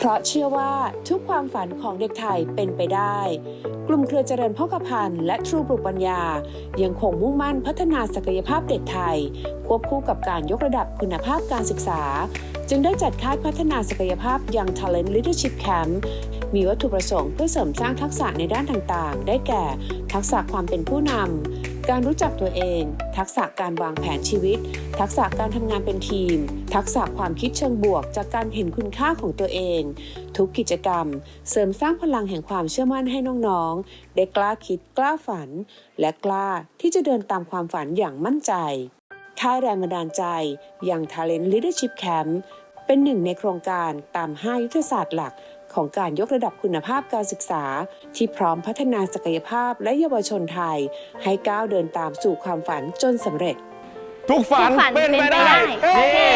เพราะเชื่อว่าทุกความฝันของเด็กไทยเป็นไปได้ กลุ่มเครือเจริญพ่อกพันธ์และทรูปลูกปัญญา ยังคงมุ่งมั่นพัฒนาศักยภาพเด็กไทย ควบคู่กับการยกระดับคุณภาพการศึกษา จึงได้จัดค่ายพัฒนาศักยภาพยัง Talent Leadership Camp มีวัตถุประสงค์เพื่อเสริมสร้างทักษะในด้านต่างๆ ได้แก่ ทักษะความเป็นผู้นำ การรู้จักตัวเอง ทักษะการวางแผนชีวิต ทักษะการทำงานเป็นทีม ทักษะความคิดเชิงบวก จากการเห็นคุณค่าของตัวเอง ทุกกิจกรรม เสริมสร้างพลังแห่งความเชื่อมั่นให้น้องๆ ได้กล้าคิดกล้าฝัน และกล้าที่จะเดินตามความฝันอย่างมั่นใจท้ายแรงบันดาลใจ อย่าง Talent Leadership Camp เป็นหนึ่งในโครงการตาม 5 ยุทธศาสตร์หลัก ของการยกระดับคุณภาพการศึกษา ที่พร้อมพัฒนาศักยภาพและเยาวชนไทย ให้ก้าวเดินตามสู่ความฝันจนสำเร็จ ทุกฝันทุกฝันเป็นไปเป็นไปได้ได้เย้เย้